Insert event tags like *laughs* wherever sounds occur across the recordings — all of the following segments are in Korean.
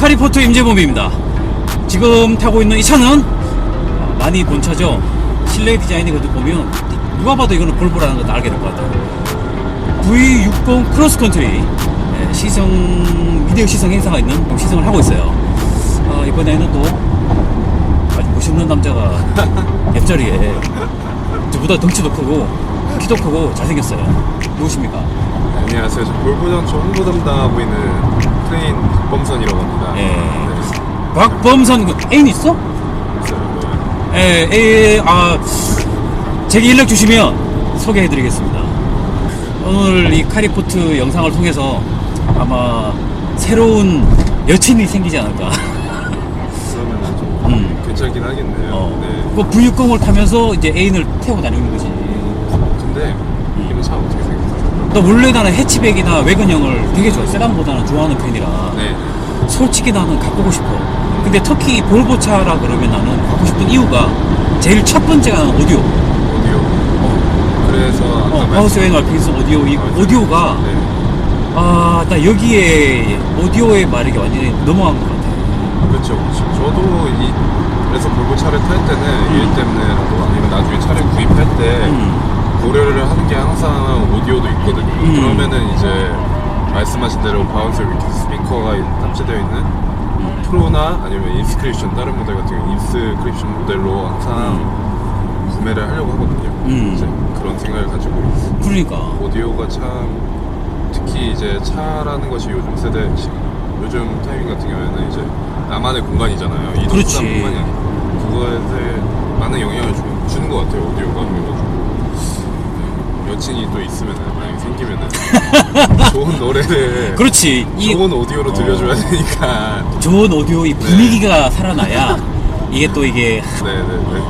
카리포트 임재범입니다. 지금 타고 있는 이 차는 어, 많이 본 차죠. 실내 디자인이 그래도 보면 누가 봐도 이거는 볼보라는 걸 알게 될 것 같아요. V60 크로스컨트리 네, 시성 미디어 시성 행사가 있는 그 시성을 하고 있어요. 어, 이번에는 또 아주 멋있는 남자가 *laughs* 옆자리에 저보다 덩치도 크고 키도 크고 잘생겼어요. 누구십니까? 안녕하세요. 저 볼보전초 홍보 담당하고 있는 트레인 박범선이라고 합니다. 예. 네. 박범선 그 애인 있어? 있어요. 예, 예, 아, 제게 연락 주시면 소개해드리겠습니다. 오늘 이 카리포트 영상을 통해서 아마 새로운 여친이 생기지 않을까. 그러면 좀 음. 괜찮긴 하겠네요. 어. 네. 그 V60을 타면서 이제 애인을 태우고 다니는 거지. 근데 이런 차 어떻게 생각 너 원래 나는 해치백이나 외근형을 되게 좋아해. 세단보다는 좋아하는 편이라. 네. 솔직히 나는 갖고 싶어. 근데 특히 볼보차라 그러면 나는 갖고 싶은 이유가 제일 첫 번째가 오디오. 오디오. 그래서 아까 어, 하우스 웨인 알피니스 오디오, 이 오디오가 네. 아, 나 여기에 오디오의 마력이 완전히 넘어간 것 같아. 그렇죠. 그렇죠. 저도 이 그래서 볼보 차를 탈 때는 일 때문에라도 아니면 나중에 차를 음. 고려를 하는 게 항상 오디오도 있거든요. 음. 그러면은 이제 말씀하신 대로 바운스 이렇게 스피커가 탑재되어 있는 음. 프로나 아니면 인스크립션 다른 모델 같은 경우 인스크립션 모델로 항상 구매를 하려고 하거든요. 음. 이제 그런 생각을 가지고 있습니다. 그러니까. 오디오가 참 특히 이제 차라는 것이 요즘 세대 요즘 타이밍 같은 경우에는 이제 나만의 공간이잖아요. 이동 그렇지. 수단 공간이 아니고 그거에 대해 많은 영향을 주, 주는 것 같아요. 오디오가 그래가지고 네, 여친이 또 있으면 만약에 생기면은 *laughs* 좋은 노래를 그렇지. 이 좋은 오디오로 들려줘야 되니까 좋은 오디오 이 분위기가 살아나야 이게 또 이게 네네네.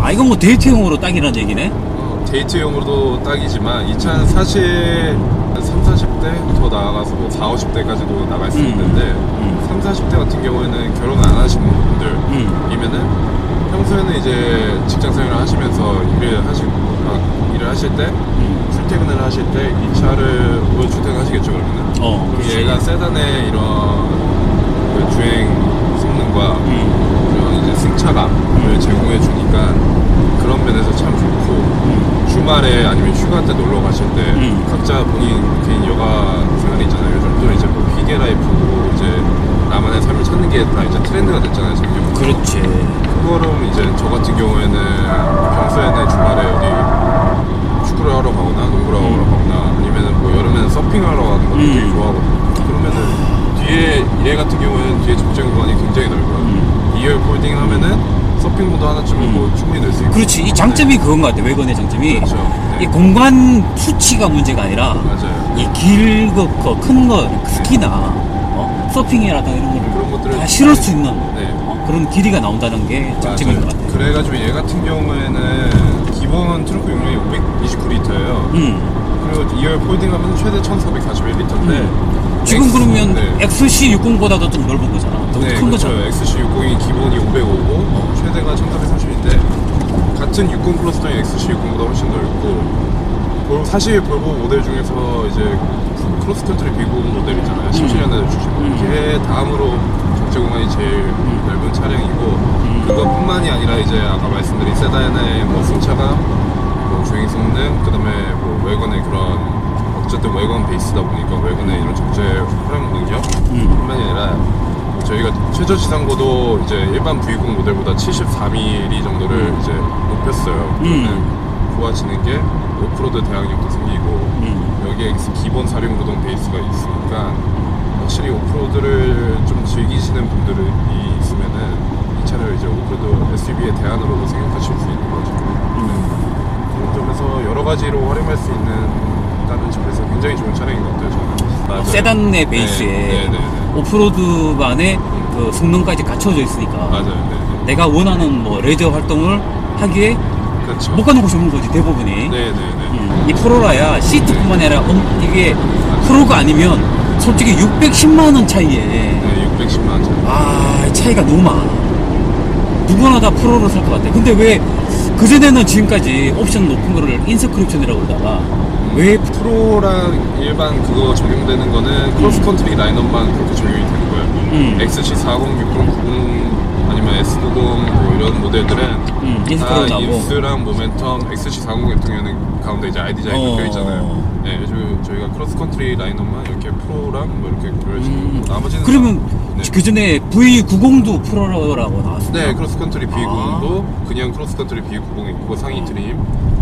아 이건 뭐 데이트용으로 딱이라는 얘기네. 어, 데이트용으로도 딱이지만 이 차는 사실 한 3, 40대 더 나아가서 뭐 4, 50대까지도 나갈 수 음. 있는데 음. 3, 40대 같은 경우에는 결혼 안 하시는 분들이면은 평소에는 이제 직장 생활을 하시면서 일을 하실 아, 일을 하실 때 음. 출퇴근을 하실 때 이 차를 뭐 출퇴근하시겠죠 그러면은 어, 그럼 그렇지. 얘가 세단의 이런 그 주행 성능과 음. 그런 이제 승차감을 제공해 주니까 그런 면에서 참 좋고 음. 주말에 아니면 휴가 때 놀러 가실 때 음. 각자 본인 개인 여가 생활이 있잖아요. 요즘 또 이제 뭐 피게 라이프고 이제 나만의 삶을 찾는 게 다 이제 트렌드가 됐잖아요. 작년부터. 그렇지. 그거를 이제 저 같은 경우에는 평소에는 주말에 어디 축구를 하러 가거나 농구를 하러 가거나 아니면은 뭐 여름에는 서핑하러 가는 되게 음. 좋아하거든요. 그러면은 뒤에 얘 같은 경우에는 뒤에 적재 공간이 굉장히 넓어요. 음. 2열 폴딩 하면은 서핑보드 하나쯤은 뭐 충분히 넣을 수 있고. 그렇지. 이 장점이 그건 것 같아. 외건의 장점이 그렇죠. 네. 이 공간 수치가 문제가 아니라 맞아요. 이 길거 큰거 스키나 어? 서핑이라든가 이런 거를 것들을 다 실을 수 있는 네. 어, 그런 길이가 나온다는 게 장점인 것 맞아요. 같아. 그래가지고 얘 같은 경우에는 기본 트렁크 용량이 529리터예요. 음. 그리고 2열 폴딩하면 최대 1441리터인데 지금 그러면 XC60보다도 좀 넓은 거잖아. 더 네, 큰 그렇죠. 거잖아. XC60이 기본이 505고 최대가 1430인데 같은 60 플러스통의 XC60보다 훨씬 넓고 볼- 사실 볼보 모델 중에서 이제 크로스컨트리 비고 모델 있잖아요. 17년에 주신 거. 음. 걔 다음으로 적재 공간이 제일 넓은 차량이고 그것뿐만이 아니라 이제 아까 말씀드린 세단의 뭐 승차감, 뭐 주행 성능, 그다음에 뭐 외관의 그런 어쨌든 외관 베이스다 보니까 외관의 이런 적재 활용 능력 음. 뿐만이 아니라 저희가 최저 지상고도 이제 일반 V60 모델보다 74mm 정도를 이제 높였어요. 그러면 좋아지는 게 오프로드 대항력도 생기고 음. 여기에 기본 사륜구동 베이스가 있으니까 확실히 오프로드를 좀 즐기시는 분들이 있으면은 이 차를 이제 오프로드 SUV의 대안으로도 생각하실 수 있는 거죠. 그런 점에서 여러 가지로 활용할 수 있는 다는 점에서 굉장히 좋은 차량인 것 같아요. 저는. 맞아요. 세단의 베이스에 네, 네, 네, 네. 오프로드만의 그 성능까지 갖춰져 있으니까 맞아요. 네, 네. 내가 원하는 뭐 레저 활동을 하기에 그렇죠. 못 가는 곳이 없는 거지 대부분이. 네, 네, 네. 음, 이 프로라야 시트뿐만 아니라 음, 이게 프로가 아니면 솔직히 610만 원 차이에 네, 610만 원 차이. 아 차이가 너무 많아. 누구나 다 프로를 살 것 같아. 근데 왜 그전에는 지금까지 옵션 높은 거를 인스크립션이라고 그러다가 음, 왜 프로랑 일반 그거 적용되는 거는 크로스컨트리 라인업만 그렇게 적용이 되는 거예요. 음. XC40, 60, 90 아니면 S90 뭐 이런 모델들은 음, 인스 다 하고. 인스랑 모멘텀 XC40 같은 경우는 가운데 이제 아이디자인 어. 적혀 있잖아요. 네, 저, 저희가 크로스컨트리 라인업만 이렇게 프로랑 뭐 이렇게 그려지고 음. 나머지는 그러면 다, 네. 그 전에 V90도 프로라고 나왔어요. 네, 크로스컨트리 아. B90도 그냥 크로스컨트리 B90 있고 상위 트림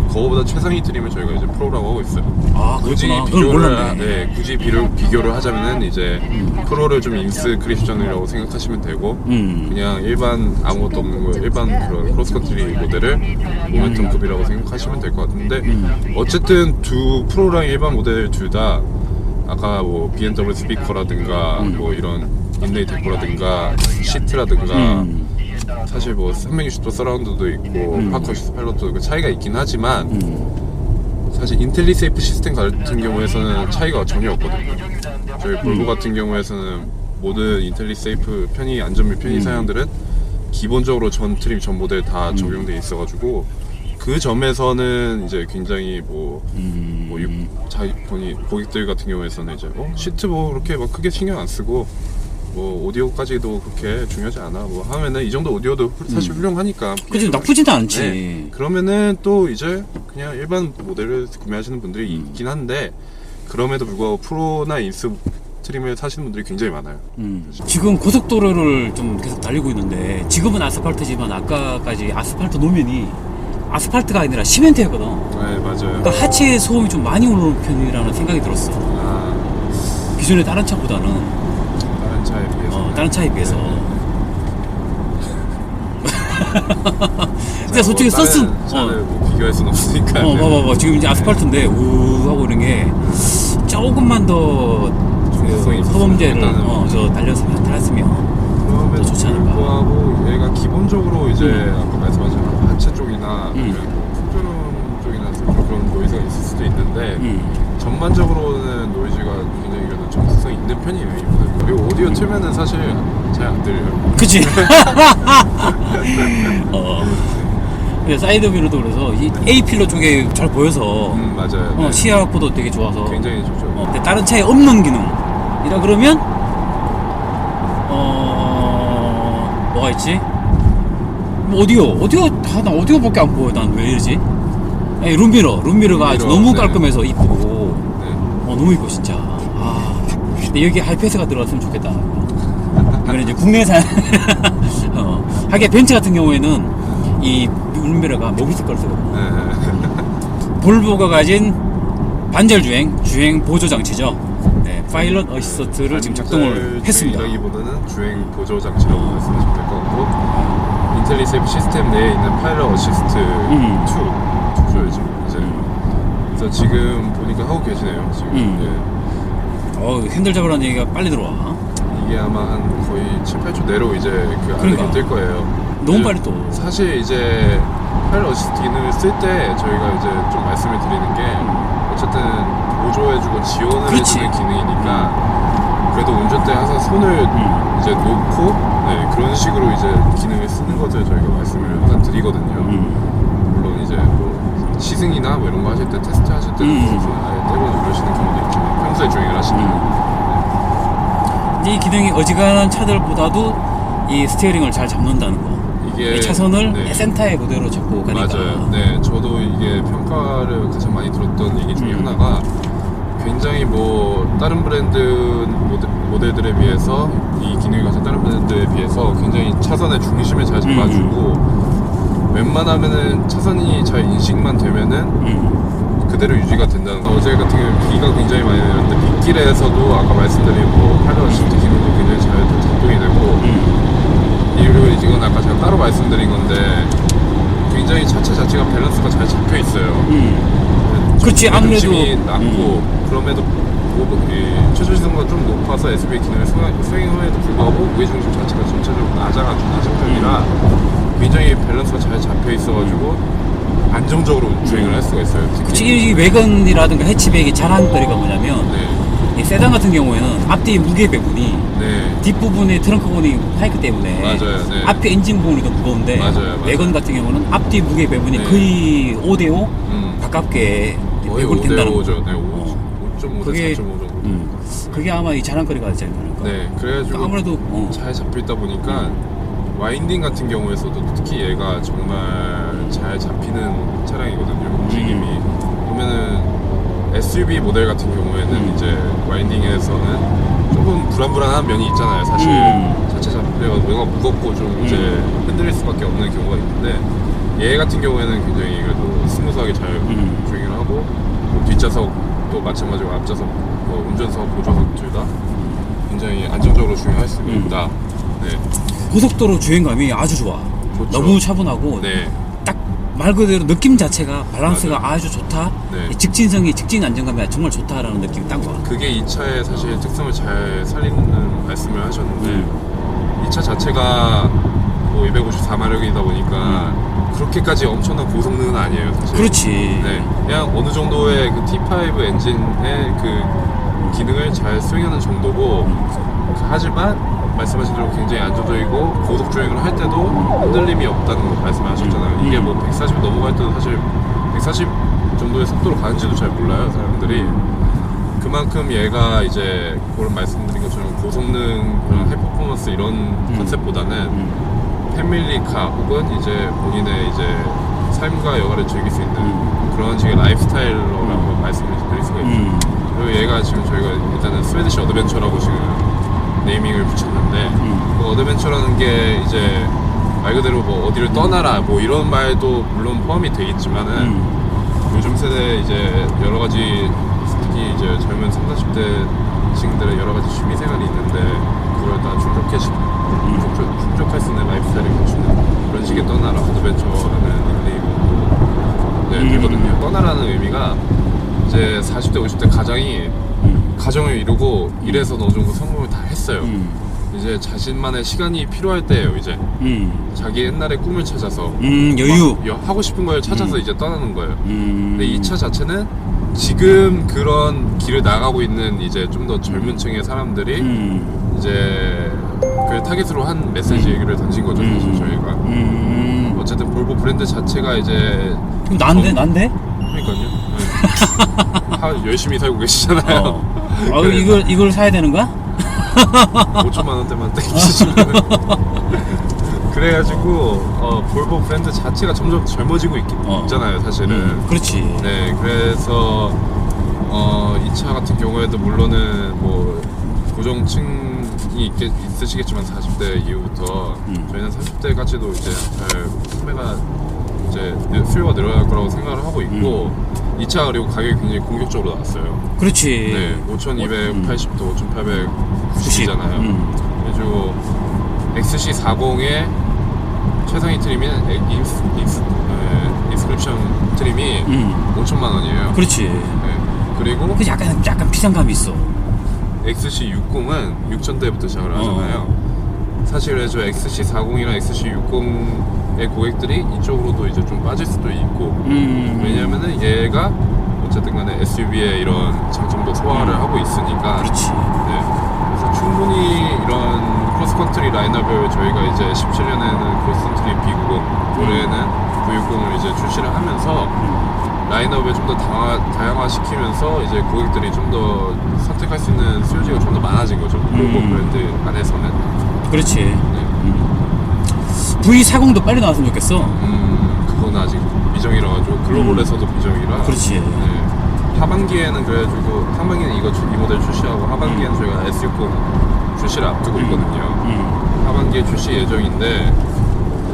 그거보다 최상위 트림을 저희가 이제 프로라고 하고 있어요. 아, 굳이 그렇구나. 비교를 몰랐네. 네, 굳이 비를, 비교를 하자면은 이제 프로를 좀 인스크립션이라고 생각하시면 되고 음. 그냥 일반 아무것도 없는 거 일반 그런 크로스컨트리 모델을 모멘텀급이라고 생각하시면 될 것 같은데 음. 어쨌든 두 프로랑 일반 모델 둘 다 아까 뭐 BMW 스피커라든가 뭐 이런 인레이 데코라든가 시트라든가 음. 사실 뭐 360도 서라운드도 있고 음. 파커 시스 파일럿도 있고 차이가 있긴 하지만 음. 사실 인텔리세이프 시스템 같은 경우에서는 차이가 전혀 없거든요. 저희 볼보 같은 경우에서는 모든 인텔리세이프 편의 안전 및 편의 음. 사양들은 기본적으로 전 트림 전 모델 다 적용돼 있어가지고 그 점에서는 이제 굉장히 뭐 음. 뭐 육, 자, 본이 고객들 같은 경우에서는 이제 어 시트 뭐 그렇게 막 크게 신경 안 쓰고 뭐 오디오까지도 그렇게 중요하지 않아 뭐 하면은 이 정도 오디오도 훌- 사실 훌륭하니까 그치, 나쁘지도 않지. 네. 그러면은 또 이제 그냥 일반 모델을 구매하시는 분들이 있긴 한데 그럼에도 불구하고 프로나 인스 트림을 사시는 분들이 굉장히 많아요. 음. 지금 고속도로를 좀 계속 달리고 있는데 지금은 아스팔트지만 아까까지 아스팔트 노면이 아스팔트가 아니라 시멘트였거든. 네 맞아요. 그러니까 하체 소음이 좀 많이 오르는 편이라는 생각이 들었어. 아, 기존의 다른 차보다는 다른 차에 비해서. 네. 근데 솔직히 뭐 썼음. 어, 뭐 비교할 수는 없으니까. 어, 봐봐, 봐. 지금 이제 아스팔트인데 우 하고 이런 게 조금만 더 중독성이 그 있었으면 소범죄를 좋겠다는 어, 저 달렸으면 달았으면 그러면 더 좋지 않을까. 불구하고 얘가 기본적으로 이제 아까 말씀하신 하체 쪽이나 음. 아니면 쪽이나 좀 그런 노이즈가 있을 수도 있는데 음. 전반적으로는 노이즈가 굉장히 그래도 정수성이 있는 편이에요 이 모델. 그리고 오디오 틀면은 사실 잘 안 들려요. 그치? *laughs* 어. 근데 사이드 미러도 그래서 이 A 필러 쪽에 잘 보여서 음 맞아요. 어, 네. 시야 확보도 되게 좋아서 굉장히 좋죠. 어, 근데 다른 차에 없는 기능이라 그러면 어 뭐가 있지? 뭐 오디오 오디오 다나 오디오밖에 안 보여 난 왜 이러지? 룸미러 룸미러가 아주 룸미러, 너무 네. 깔끔해서 이쁘고 너무 이뻐 진짜. 아. 근데 여기 하이패스가 들어갔으면 좋겠다. 이거는 이제 국내산. *laughs* 어, 하게 벤츠 같은 경우에는 이 모비스 걸 쓰거든 네. *laughs* 볼보가 가진 반절 주행 주행 보조 장치죠. 네, 파일럿 어시스트를 지금 작동을 했습니다. 주행이라기보다는 주행 보조 장치라고 말씀하시면 될 것 같고 인텔리세이프 시스템 내에 있는 파일럿 어시스트 음. 2 2죠 지금 그래서 지금 보니까 하고 계시네요 지금 음. 어 핸들 잡으라는 얘기가 빨리 들어와 예. 이게 아마 한 거의 7, 8초 내로 이제 그 알림이 그러니까. 뜰 거예요 너무 그 빨리 또. 사실 이제 파일럿 어시스트 기능을 쓸 때 저희가 이제 좀 말씀을 드리는 게 어쨌든 보조해주고 지원을 음. 그렇지. 해주는 기능이니까 그래도 운전대 항상 손을 음. 이제 놓고 네, 그런 식으로 이제 기능을 쓰는 것을 저희가 말씀을 항상 드리거든요. 음. 시승이나 뭐 이런 거 하실 때 테스트 하실 때는 음. 떼고 누르시는 경우도 있지만 평소에 주행을 하시면 이 기능이 어지간한 차들보다도 이 스티어링을 잘 잡는다는 거. 이게 이 차선을 네. 센터에 그대로 잡고 가니까. 맞아요. 네, 저도 이게 평가를 가장 많이 들었던 얘기 중에 음. 하나가 굉장히 뭐 다른 브랜드 모델, 모델들에 비해서 이 기능이 가진 다른 브랜드에 비해서 굉장히 차선의 중심을 잘 잡아주고 웬만하면은 차선이 잘 인식만 되면은 음. 그대로 유지가 된다는 거. 어제 같은 경우에 비가 굉장히 많이 내렸는데 빗길에서도 아까 말씀드린 뭐 팔로 시프트 기능도 굉장히 잘 작동이 되고 음. 그리고 이건 아까 제가 따로 말씀드린 건데 굉장히 차체 자체가 밸런스가 잘 잡혀 있어요. 음. 그렇지, 아무래도. 중심이 낮고 음. 그럼에도 오- 이 최저 시선가 좀 높아서 SUV 기능을 수행- 수행함에도 불구하고 무게 중심 자체가 전체적으로 낮아가지고 낮은 편이라 굉장히 밸런스가 잘 잡혀 있어가지고 안정적으로 주행을 할 수가 있어요. 특히 그치, 이 외건이라든가 해치백이 잘한 거리가 뭐냐면 네, 이 세단 같은 경우에는 앞뒤 무게 배분이 네, 뒷부분에 트렁크 부분이 파이크 때문에 맞아요, 네. 앞에 엔진 부분이 더 무거운데 맞아요, 맞아요. 외건 같은 경우는 앞뒤 무게 배분이 네. 거의 5대5 음, 가깝게 500원이 된다는 거. 5대5죠. 네, 어. 5.5대 그게- 4.5 정도. 음. 그게 아마 이 자랑거리가 되지 않을까. 네, 그래가지고 아무래도 어. 잘 잡혀 있다 보니까 와인딩 같은 경우에서도 특히 얘가 정말 잘 잡히는 차량이거든요. 움직임이 보면은 SUV 모델 같은 경우에는 음. 이제 와인딩에서는 조금 불안불안한 면이 있잖아요. 사실 음. 자체 잡혀가 뭐가 무겁고 좀 이제 흔들릴 수밖에 없는 경우가 있는데 얘 같은 경우에는 굉장히 그래도 스무스하게 잘 음. 주행을 하고 뭐 뒷좌석도 마찬가지고 앞좌석, 뭐 운전석, 보조석 둘 다 굉장히 안정적으로 주행할 수 음. 있다. 네, 고속도로 주행감이 아주 좋아. 좋죠. 너무 차분하고 네, 딱말 그대로 느낌 자체가 밸런스가 맞아요. 아주 좋다. 네. 이 직진성이 직진 안정감이 정말 좋다라는 느낌이 딱 와. 그게 이 차의 사실 특성을 잘 살리는 말씀을 하셨는데 음. 이차 자체가 뭐 254마력이다 보니까 그렇게까지 엄청난 고성능은 아니에요. 사실. 그렇지. 네, 그냥 어느 정도의 그 T5 엔진의 그 기능을 잘 수행하는 정도고 하지만 말씀하신 대로 굉장히 안정적이고 고속 주행을 할 때도 흔들림이 없다는 거 말씀하셨잖아요. 이게 음. 뭐140 넘어갈 때도 사실 140 정도의 속도로 가는지도 잘 몰라요 사람들이. 그만큼 얘가 이제 그런 말씀드린 것처럼 고성능 그런 하이퍼포먼스 이런 컨셉보다는 음. 패밀리카 혹은 이제 본인의 이제 삶과 여가를 즐길 수 있는 음. 그런 식의 라이프스타일러라고 말씀을 드릴 수가 있죠. 음. 그리고 얘가 지금 저희가 일단은 스웨디시 어드벤처라고 지금 네이밍을 붙였는데 음. 그 어드벤처라는 게 이제 말 그대로 뭐 어디를 떠나라 뭐 이런 말도 물론 포함이 되겠지만은 음. 요즘 세대 이제 여러 가지 특히 이제 젊은 3, 40대 층들의 여러 가지 취미 생활이 있는데 그걸 다 충족해 시- 충족, 충족할 수 있는 라이프스타일을 갖추는 그런 식의 떠나라 어드벤처라는 닉네임으로 네, 음. 되거든요. 떠나라는 의미가 이제 40대, 50대 가장이 음. 가정을 이루고 일에서 어느 정도 성공을 다 했어요. 음. 이제 자신만의 시간이 필요할 때예요. 이제 음. 자기 옛날의 꿈을 찾아서 음. 여유. 막 여- 하고 싶은 걸 찾아서 음. 이제 떠나는 거예요. 음. 근데 이 차 자체는 지금 그런 길을 나가고 있는 이제 좀 더 젊은 층의 사람들이 음. 이제 그 타깃으로 한 메시지 얘기를 던진 거죠, 사실 저희가. 음. 어쨌든 볼보 브랜드 자체가 이제 그럼 난데 정- 난데? 그러니까요. 네. 하- 열심히 살고 계시잖아요. 어. 아, 이걸 이걸 사야 되는 거야? 5천만 원대만 땡기시면 *laughs* 그래가지고 어, 볼보 브랜드 자체가 점점 젊어지고 있, 어. 있잖아요, 사실은. 음. 그렇지. 네, 그래서 어, 이 차 같은 경우에도 물론은 뭐 고정층이 있겠, 있으시겠지만 40대 이후부터 음. 저희는 30대까지도 이제 잘 판매가 이제 늘- 수요가 늘어날 거라고 생각을 하고 있고 이차 그리고 가격이 굉장히 공격적으로 나왔어요. 그렇지. 네, 5,280도 5,890이잖아요. 음. 그래가지고 XC40의 최상위 트림인 인스, 인스, 에, 인스크립션 트림이 음. 5천만 원이에요. 그렇지. 네. 그리고 그 약간 약간 비상감이 있어. XC60은 6천대부터 시작을 하잖아요. 사실 그래서 XC40이랑 XC60의 고객들이 이쪽으로도 이제 좀 빠질 수도 있고 음. 왜냐면은 얘가 어쨌든 간에 SUV의 이런 장점도 소화를 하고 있으니까 그렇지. 네. 그래서 충분히 이런 크로스컨트리 라인업을 저희가 이제 17년에는 크로스컨트리 B90 올해는 960을 이제 출시를 하면서 라인업을 좀 더 다양화시키면서 이제 고객들이 좀 더 선택할 수 있는 수요지가 좀 더 많아진 거죠. 글로벌 음. 브랜드 안에서는. 그렇지. 네. V40도 빨리 나왔으면 좋겠어. 음, 그건 아직 미정이라 가지고 글로벌에서도 미정이라. 음. 그렇지. 네. 하반기에는 그래가지고 하반기는 이거 출- 이 모델 출시하고 하반기에는 저희가 S60 출시를 앞두고 있거든요. 음. 하반기에 출시 예정인데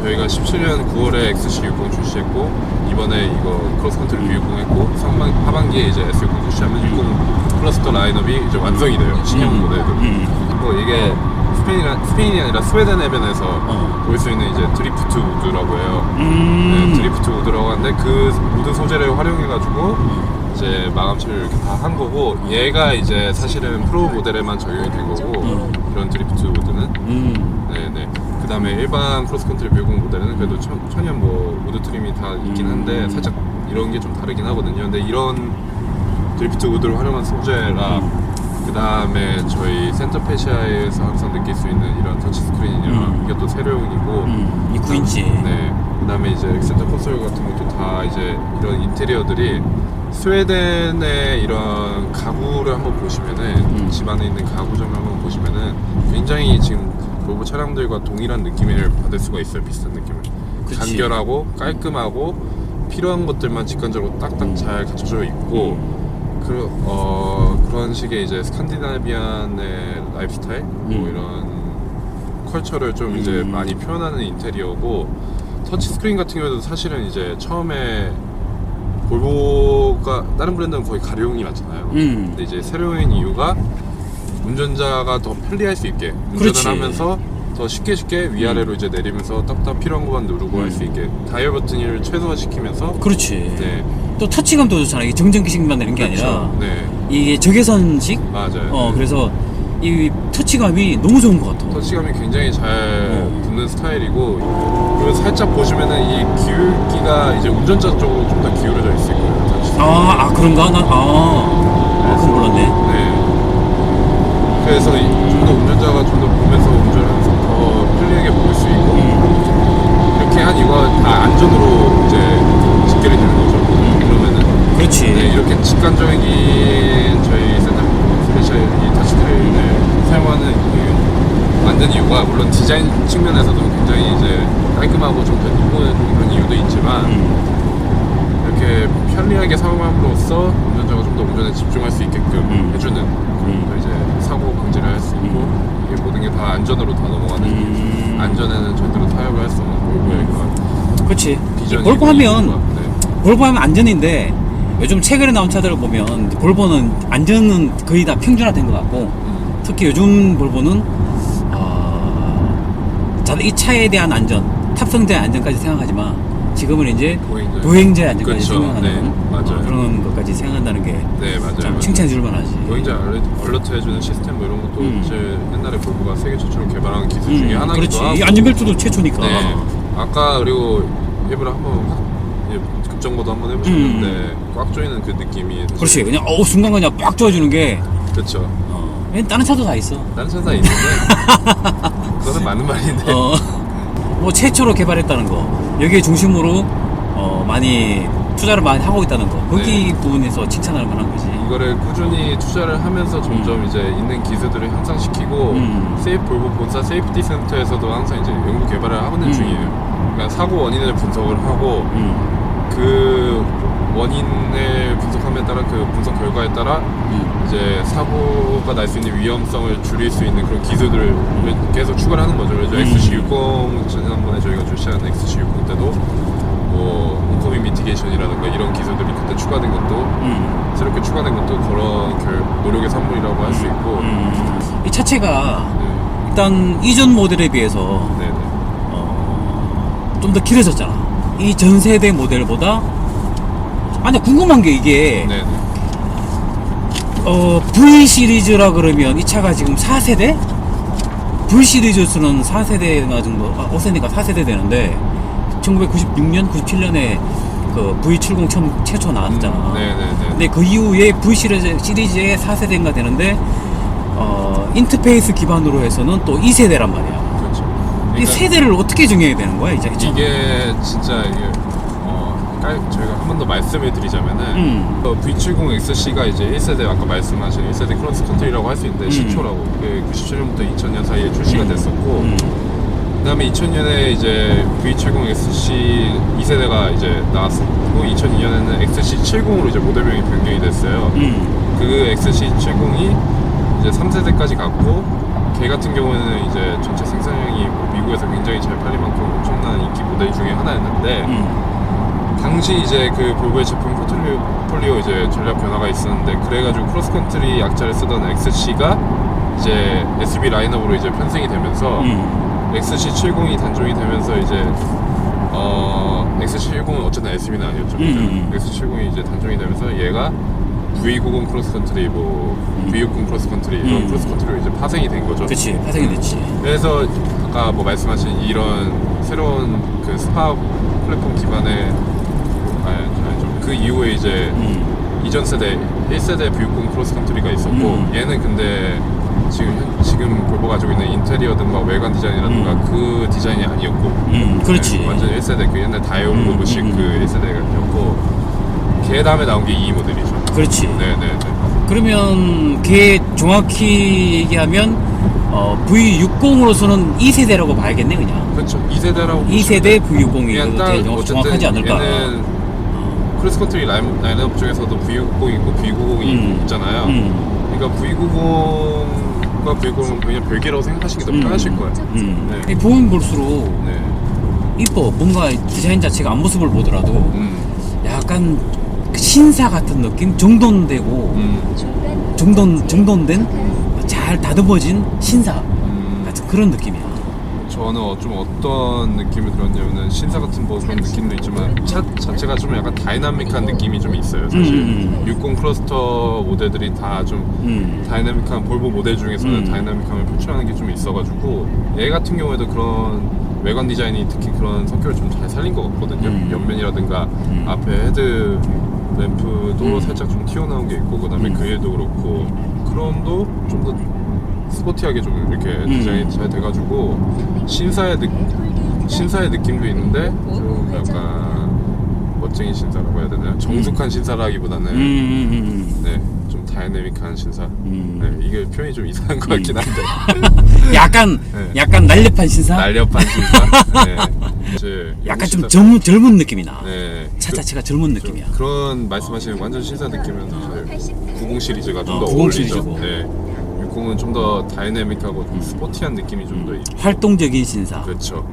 저희가 17년 9월에 XC60 출시했고 이번에 이거 크로스컨트리 B60 했고 상반, 하반기에 이제 S60 출시하면 60 클러스터 라인업이 이제 완성이 돼요. 신형 음. 모델도. 음. 뭐 이게 스페인이라, 스페인이 아니라 스웨덴 해변에서 어. 볼 수 있는 이제 드리프트 우드라고 해요. 음. 네, 드리프트 우드라고 하는데 그 우드 소재를 활용해가지고 이제 마감체를 이렇게 다 한 거고 얘가 이제 사실은 프로 모델에만 적용이 된 거고 음. 이런 드리프트 우드는 음. 네네 그 다음에 일반 크로스컨트리 160 모델은 그래도 천, 천연 뭐 우드 트림이 다 있긴 한데 음. 살짝 이런 게 좀 다르긴 하거든요 근데 이런 드리프트 우드를 활용한 소재라 그 다음에 저희 센터 페시아에서 항상 느낄 수 있는 이런 터치 스크린이랑 음. 이것도 세로용이고 음. 이 9인치. 네. 그 다음에 이제 센터 콘솔 같은 것도 다 이제 이런 인테리어들이 스웨덴의 이런 가구를 한번 보시면은 음. 집 안에 있는 가구점을 한번 보시면은 굉장히 지금 볼보 차량들과 동일한 느낌을 받을 수가 있어요 비슷한 느낌을 그치. 간결하고 깔끔하고 필요한 것들만 직관적으로 딱딱 음. 잘 갖춰져 있고 그, 어, 그런 식의 이제 스칸디나비안의 라이프 스타일 뭐 음. 이런 컬처를 좀 이제 음. 많이 표현하는 인테리어고 터치 스크린 같은 경우에도 사실은 이제 처음에 볼보가 다른 브랜드는 거의 가룡이 많잖아요. 음. 근데 이제 세로인 이유가 운전자가 더 편리할 수 있게 운전을 그렇지. 하면서 더 쉽게 쉽게 위아래로 이제 내리면서 딱딱 필요한 것만 누르고 할수 음. 있게 다이얼 버튼을 최소화시키면서 그렇지. 네. 또 터치감도 좋잖아. 이게 정전기식만 되는 게 아니라 그렇죠. 네 이게 적외선식. 맞아요. 어 그래서 이 터치감이 너무 좋은 것 같아. 터치감이 굉장히 잘 어. 붙는 스타일이고 그리고 살짝 보시면은 이 기울기가 이제 운전자 쪽으로 좀 더 기울어져 있을 거예요. 터치. 아, 아 그런가? 나 아, 아 그건 몰랐네. 네. 그래서 좀 더 운전자가 좀 더 보면서 운전하면서 더 편리하게 볼 수 있고 음. 이렇게 한 이유가 다 안전으로 이제 직결이 되는 거죠. 그러면은 그렇지. 네, 이렇게 직관적인 저희 센터 스페셜 이 터치스크린을 사용하는 그 만든 이유가 물론 디자인 측면에서도 굉장히 이제 깔끔하고 좀더 이쁜 그런 이유도 있지만 음. 이렇게 편리하게 사용함으로써 운전자가 좀 더 운전에 집중할 수 있게끔 음. 해주는 그런 거 이제 사고 방지를 할 수 있고 이게 모든 게 다 안전으로 다 넘어가는 음. 안전에는 절대로 타협을 할 수 없는 볼보의 그런 그렇지. 볼보 하면 네. 볼보 하면 안전인데 요즘 최근에 나온 차들을 보면 볼보는 안전은 거의 다 평준화된 것 같고 음. 특히 요즘 볼보는 어, 이 차에 대한 안전, 탑승자의 안전까지 생각하지만 지금은 이제 보행자. 보행자의 안전까지 그렇죠. 생각하는 네, 맞아요. 어, 그런 것까지 생각한다는 게네 맞아요. 칭찬해 줄 만하지. 보행자 알러- 얼러트 해주는 시스템 뭐 이런 것도 음. 이제 옛날에 볼보가 세계 최초로 개발한 기술 중에 음, 하나기도 그렇지. 하고 이 안전벨트도 최초니까. 네. 아까 그리고 일부러 한번 확 예, 급 정거도 한번 해보셨는데 꽉 조이는 그 느낌이 음. 그렇지. 그냥 어 순간 그냥 빡 조여주는 게 그렇죠. 어, 다른 차도 다 있어. 다른 차사 있는데 *laughs* 그거는 맞는 말인데 어, 뭐 최초로 개발했다는 거 여기에 중심으로 어, 많이 투자를 많이 하고 있다는 거 거기 네. 부분에서 칭찬할 만한 거지. 이거를 꾸준히 투자를 하면서 점점 이제 있는 기술들을 향상시키고 음. 세이프 볼보 본사 세이프티 센터에서도 항상 이제 연구 개발을 하고 있는 음. 중이에요. 그러니까 사고 원인을 분석을 하고 음, 그 원인을 분석함에 따라 그 분석 결과에 따라 음, 이제 사고가 날 수 있는 위험성을 줄일 수 있는 그런 기술들을 계속 추가를 하는 거죠. 그래서 음. XC60 지난번에 저희가 출시한 XC60 때도 뭐 인코밍 미티게이션이라든가 이런 기술들이 그때 추가된 것도 음, 새롭게 추가된 것도 그런 결, 노력의 산물이라고 할 수 있고 음. 이 차체가 네, 일단 이전 모델에 비해서 네, 네. 어, 좀더 길어졌잖아. 이 전 세대 모델보다 아니 궁금한 게 이게 네, 네. 어, V 시리즈라 그러면 이 차가 지금 4세대? V 시리즈는 4세대가 정도, 아, 5세대가 4세대 되는데, 1996년, 97년에 그 V70 처음 최초 나왔잖아. 네, 네, 네. 근데 그 이후에 V 시리즈, 시리즈의 4세대인가 되는데, 어, 인터페이스 기반으로 해서는 또 2세대란 말이야. 이 그러니까 세대를 어떻게 정해야 되는 거야, 이제? 이게 진짜 이게 어, 깔, 저희가 한 번 더 말씀을 드리자면은 음. 어, V70XC가 이제 1세대 아까 말씀하신 1세대 크로스 컨트리라고 할 수 있는데 음. 시초라고 그게 97년부터 2000년 사이에 출시가 됐었고 음. 그다음에 2000년에 이제 V70XC 2세대가 이제 나왔었고 2002년에는 XC70으로 이제 모델명이 변경이 됐어요. 음. 그 XC70이 이제 3세대까지 갔고 걔 같은 경우에는 이제 전체 생산량이 뭐 미국에서 굉장히 잘 팔릴 만큼 엄청난 인기 모델 중에 하나였는데 음. 당시 이제 그 볼보의 제품 포트리오 이제 전략 변화가 있었는데 그래가지고 크로스컨트리 약자를 쓰던 XC가 이제 SUV 라인업으로 이제 편승이 되면서 음. XC70이 단종이 되면서 이제 어 XC70은 어쨌든 SUV는 아니었죠. 음, 음, 음. XC70이 이제 단종이 되면서 얘가 V90 크로스컨트리 뭐 V60 크로스컨트리 이런 음. 크로스컨트리로 이제 파생이 된 거죠. 그치, 파생이 됐지. 그래서 아까 뭐 말씀하신 이런 새로운 그 스파 플랫폼 기반의 아니, 아니죠. 그 이후에 이제 음. 이전 세대 1세대 V60 크로스 컨트리가 있었고 음. 얘는 근데 지금 현- 지금 볼보 가지고 있는 인테리어든가 외관 디자인이라든가 음. 그 디자인이 아니었고 음, 그렇지. 네, 완전 1세대 그 옛날 다이오로식 음, 음, 그 1세대였고 걔 다음에 나온 게 E 모델이죠. 그렇지. 네네네. 그러면 걔 정확히 얘기하면 어, V60으로서는 2세대라고 봐야겠네 그냥. 그렇죠. 2세대라고 2세대 V60이 그냥 딱 되게 어쨌든 정확하지 않을까. 얘는 크로스 컨트리 라인, 라인업 중에서도 V60 있고 V90이 음. 있잖아요. 음. 그러니까 V90과 V90은 그냥 별개라고 생각하시기 더 음. 편하실 거예요. 음. 네. 이 보면 볼수록 네. 이뻐. 뭔가 디자인 자체가 앞모습을 보더라도 음. 약간 그 신사 같은 느낌? 정돈되고 음. 정돈 정돈된 잘 다듬어진 신사 음. 같은 그런 느낌이야. 저는 어- 좀 어떤 느낌이 들었냐면은 신사 같은 뭐 그런 느낌도 있지만 차 자체가 좀 약간 다이나믹한 느낌이 좀 있어요. 사실 음, 음, 60 클러스터 모델들이 다 좀 음. 다이나믹한 볼보 모델 중에서는 음. 다이나믹함을 표출하는 게 좀 있어가지고 얘 같은 경우에도 그런 외관 디자인이 특히 그런 성격을 좀 잘 살린 것 같거든요. 음. 옆면이라든가 음. 앞에 헤드 램프도 음. 살짝 좀 튀어나온 게 있고 그다음에 음. 그일도 그렇고 크롬도 좀 더 스포티하게 좀 이렇게 음. 디자인이 잘 돼가지고 신사의 느 신사의 느낌도 있는데 좀 약간 멋쟁이 신사라고 해야 되나요? 정숙한 신사라기보다는 음, 음, 음, 네, 좀 다이내믹한 신사. 음. 네, 이게 표현이 좀 이상한 것 같긴 한데 음. *laughs* 약간 네. 약간 날렵한 신사. 날렵한 신사. 네, 이제 약간 좀 신사- 젊은 젊은 느낌이 나. 네, 차 그- 자체가 젊은 느낌이야. 그런 말씀하시는 완전 신사 느낌은 이제 90 시리즈가 좀 어, 더90 어울리죠. 시리즈고. 네, 60은 좀 더 다이내믹하고 스포티한 느낌이 좀 더 있고. 활동적인 신사. 그렇죠.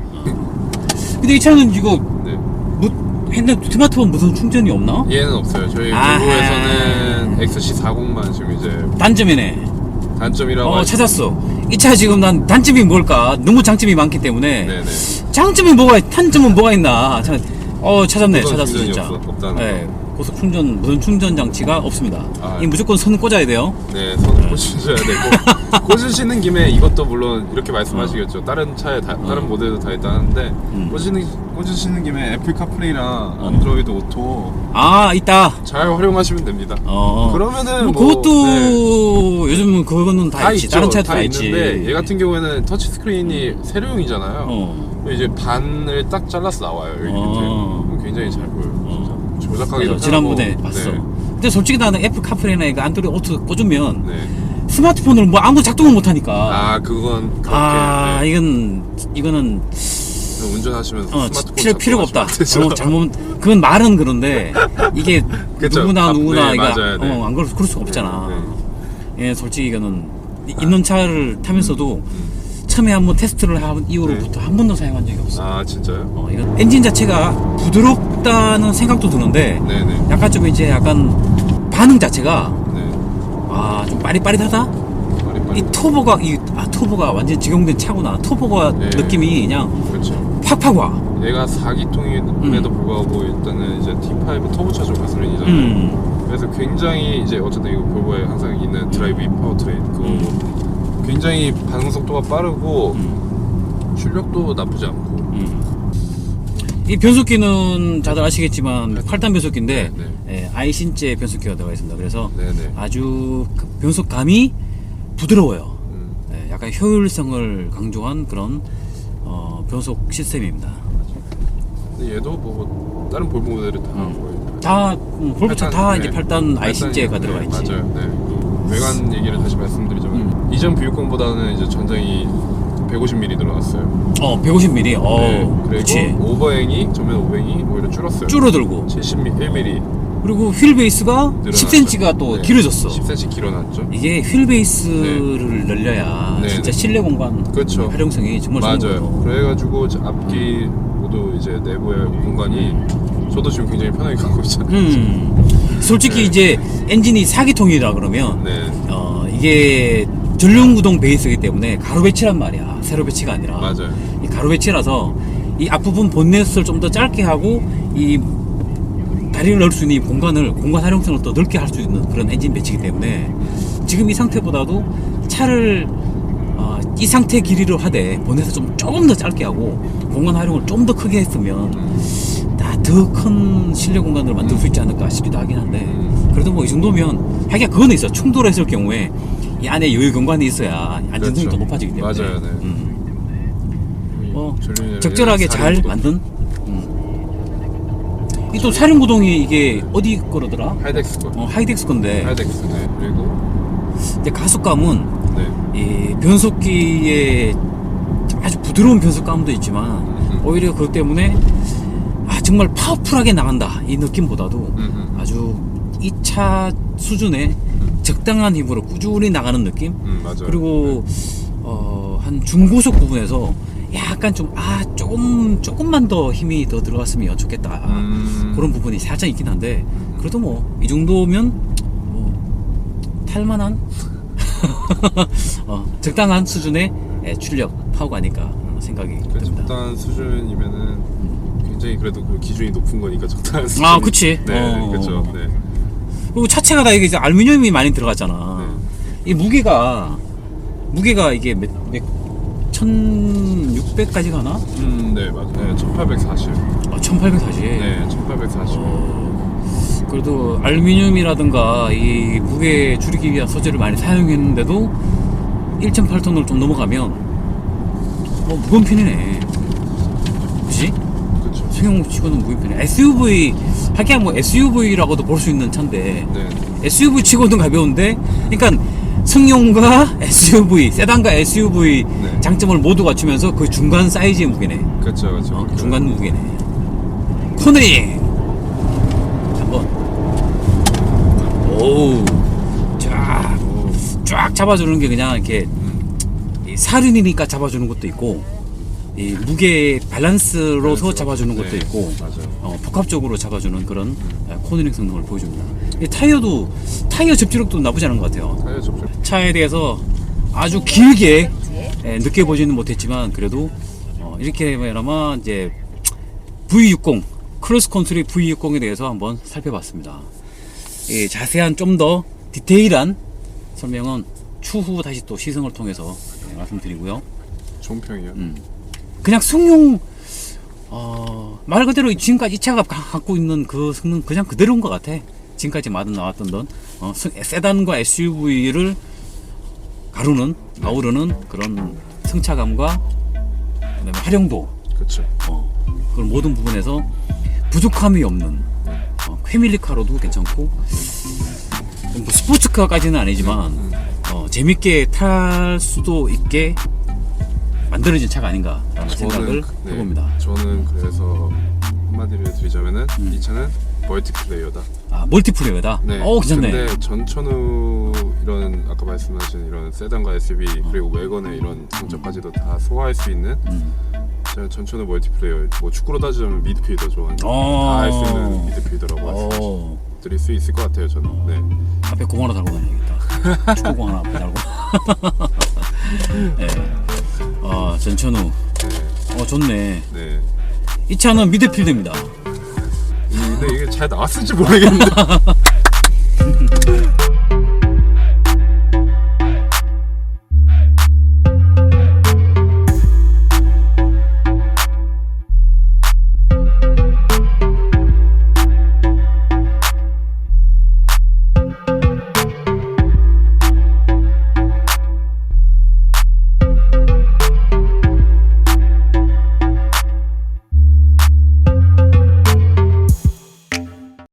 근데 이 차는 이거 네, 뭐 핸드 스마트폰 무선 충전이 없나? 얘는 없어요. 저희 아하. 볼보에서는 XC40만 지금 이제 단점이네. 단점이라고 어 찾았어. 이 차 지금 난 단점이 뭘까? 너무 장점이 많기 때문에 네네. 장점이 뭐가 단점은 뭐가 있나? 참, 어 찾았네 찾았어 진짜. 없어- 없다는 네, 고속 충전 무선 충전 장치가 없습니다. 아, 이 무조건 선 꽂아야 돼요. 네, 손을 꽂으셔야 되고 *laughs* 꽂으시는 김에 이것도 물론 이렇게 말씀하시겠죠. 다른 차에 다, 다른 어. 모델도 다 있다는데 음. 꽂으시는 꽂으시는 김에 애플 카플레이랑 어. 안드로이드 오토 아 있다. 잘 활용하시면 됩니다. 어. 그러면은 뭐 뭐, 그것도 요즘은 그거는 다, 다 있지. 있죠. 다른 차도 다, 다 있지. 있는데 얘 같은 경우에는 터치 스크린이 세로용이잖아요. 어. 이제 반을 딱 잘라서 나와요. 여기 어. 밑에 굉장히 잘 보여요. 어. 진짜. 조작하기도 맞아, 지난번에 편하고. 봤어. 네. 근데 솔직히 나는 애플 카플레이나 이거 안드로이드 오토 꽂으면 네. 스마트폰을 뭐 아무 작동을 못 하니까. 아 그건 그렇게 아, 네. 이건 이거는 운전하시면서 어, 필요 필요가 없다. 잘못 잘못 그건 말은 그런데 이게 *laughs* 그쵸. 누구나 아, 누구나 네, 이거 맞아요, 네. 어, 안 그럴, 그럴 수가 없잖아. 네, 예, 솔직히 이거는 이- 있는 차를 타면서도 음. 처음에 한번 테스트를 한 이후로부터 한 번도 사용한 적이 없어. 아 진짜요? 어, 이건 엔진 자체가 부드럽다는 생각도 드는데 네네. 약간 좀 이제 약간 반응 자체가 네. 아 좀 빠릿빠릿하다. 빨리 빨리. 이 터보가 이 아, 터보가 완전 직용된 차구나. 터보가 네. 느낌이 그냥 그렇죠. 팍팍 와. 얘가 4기통임에도 불구하고 일단은 이제 T5 터보차저 가솔린이잖아요. 음. 그래서 굉장히 이제 어쨌든 이거 볼보에 항상 있는 드라이브 이 파워트레인 그거고 굉장히 반응 속도가 빠르고 음. 출력도 나쁘지 않고. 음. 이 변속기는 다들 아시겠지만 8단 변속기인데 네. 예, 아이신제 변속기가 들어가 있습니다. 그래서 네네. 아주 그 변속감이 부드러워요. 음. 예, 약간 효율성을 강조한 그런 어, 변속 시스템입니다. 근데 얘도 뭐 다른 볼보 모델은 다 음. 거의 다 음, 볼보차 다 팔단, 이제 네. 8단 아이신제가 팔단이- 들어가 네, 있지. 맞아요. 네. 그 외관 얘기를 다시 말씀드리자면 음. 이전 V60보다는 이제 전장이 150mm 늘어났어요. 어, 150mm. 어, 네. 그리고 그렇지. 오버행이 전면 오버행이 오히려 줄었어요. 줄어들고 71mm 그리고 휠 베이스가 10cm가 또 길어졌어. 10cm 길어났죠. 이게 휠 베이스를 늘려야 네, 진짜 네. 실내 공간 그렇죠. 활용성이 정말 좋은 맞아요. 거죠. 그래가지고 이제 앞뒤 모두 이제 내부의 공간이 저도 지금 굉장히 편하게 가고 있잖아요. 음, 솔직히 네. 이제 엔진이 4기통이라 그러면 네. 어, 이게 전륜구동 베이스이기 때문에 가로 배치란 말이야. 세로 배치가 아니라. 맞아요. 이 가로 배치라서 이 앞부분 본넷을 좀 더 짧게 하고 이 다리를 넣을 수 있는 이 공간을 공간 활용성을 더 넓게 할 수 있는 그런 엔진 배치이기 때문에 지금 이 상태보다도 차를 어, 이 상태 길이로 하되 본넷을 좀 조금 더 짧게 하고 공간 활용을 좀 더 크게 했으면 음. 더큰 실내 공간을 만들 수 있지 않을까 싶기도 하긴 한데 음. 그래도 뭐 이 정도면 하기가 그거는 있어 충돌했을 경우에 이 안에 여유 공간이 있어야 안전성이 더 그렇죠. 높아지기 때문에 맞아요, 네. 음. 어, 적절하게 잘 만든 음. 이또 사륜구동이 이게 어디 거로더라? 하이덱스 거. 어, 하이덱스 건데 하이덱스 네. 그리고 근데 가속감은 네. 이 변속기에 아주 부드러운 변속감도 있지만 음. 오히려 그것 때문에 아 정말 파워풀하게 나간다 이 느낌보다도 음, 음. 아주 이차 수준의 적당한 힘으로 꾸준히 나가는 느낌 음 맞아요. 그리고 어, 한 중고속 부분에서 약간 좀 아 조금 조금만 더 힘이 더 들어갔으면 좋겠다 음. 그런 부분이 살짝 있긴 한데 그래도 뭐 이 정도면 뭐 탈만한 *laughs* 어, 적당한 수준의 예, 출력 파워가 아닐까 생각이 그 듭니다. 적당한 수준이면은 굉장히 그래도 그 기준이 높은 거니까 적당한 수준. 아, 그치. 네, 어. 그렇죠. 네. 그리고 차체가 다 이게 이제 알루미늄이 많이 들어갔잖아. 이 무게가 무게가 이게 몇, 몇 1600까지 가나? 음, 네, 맞아요. 네, 1840. 아, 1840. 네, 1840. 어, 그래도 알루미늄이라든가 이 무게 줄이기 위한 소재를 많이 사용했는데도 1.8톤을 좀 넘어가면 뭐 무거운 편이네. 그지? 그렇죠. 승용 치고는 무거운 편이야. SUV 하기야 뭐 SUV라고도 볼 수 있는 차인데 네. SUV 치고는 가벼운데 그러니까 승용과 SUV, 세단과 SUV 네. 장점을 모두 갖추면서 그 중간 사이즈의 무게네. 그렇죠, 그렇죠. 어, 중간 무게네. 코너링 한번 오우 쫙, 쫙 잡아주는 게 그냥 이렇게 음, 이 사륜이니까 잡아주는 것도 있고 이 무게 밸런스로서. 잡아주는 것도 네, 있고 맞아요. 어, 복합적으로 잡아주는 그런 어, 코너링 성능을 보여줍니다. 이 타이어도 타이어 접지력도 나쁘지 않은 것 같아요. 타이어 접촉. 차에 대해서 아주 길게 예, 느껴보지는 못했지만 그래도 어, 이렇게 말하면 이제 V60 크로스 컨트리 V60에 대해서 한번 살펴봤습니다. 이 자세한 좀 더 디테일한 설명은 추후 다시 또 시승을 통해서 예, 말씀드리고요. 좋은 평이요. 음. 그냥 승용 어, 말 그대로 지금까지 이 차가 가- 갖고 있는 그 성능 그냥 그대로인 것 같아. 지금까지 마든 나왔던 던 어, 스- 세단과 SUV를 가루는 아우르는 그런 승차감과 그다음에 활용도 그렇죠. 어, 그런 모든 부분에서 부족함이 없는 어, 패밀리카로도 괜찮고 뭐 스포츠카까지는 아니지만 음. 어, 재밌게 탈 수도 있게 만들어진 차가 아닌가라는 생각을 네, 해봅니다. 저는 그래서 한마디를 드리자면은 음. 이 차는 멀티플레이어다. 아 멀티플레이어다. 네. 어 괜찮네. 근데 전천후 이런 아까 말씀하신 이런 세단과 SUV 그리고 외건의 이런 장점까지도 다 소화할 수 있는 음. 제가 전천후 멀티플레이어 뭐 축구로 따지자면 미드필더 좋아하는 어. 다할 수 있는 미드필더라고 어, 말씀드릴 수 있을 것 같아요 저는. 네. 앞에 공 하나 달고 다녀야겠다. 축구공 하나 앞에 달고. *laughs* 네. 아 전천후. 네. 어 좋네. 네. 이 차는 미드필드입니다. 이- 근데 이게 잘 나왔을지 모르겠는데. *laughs*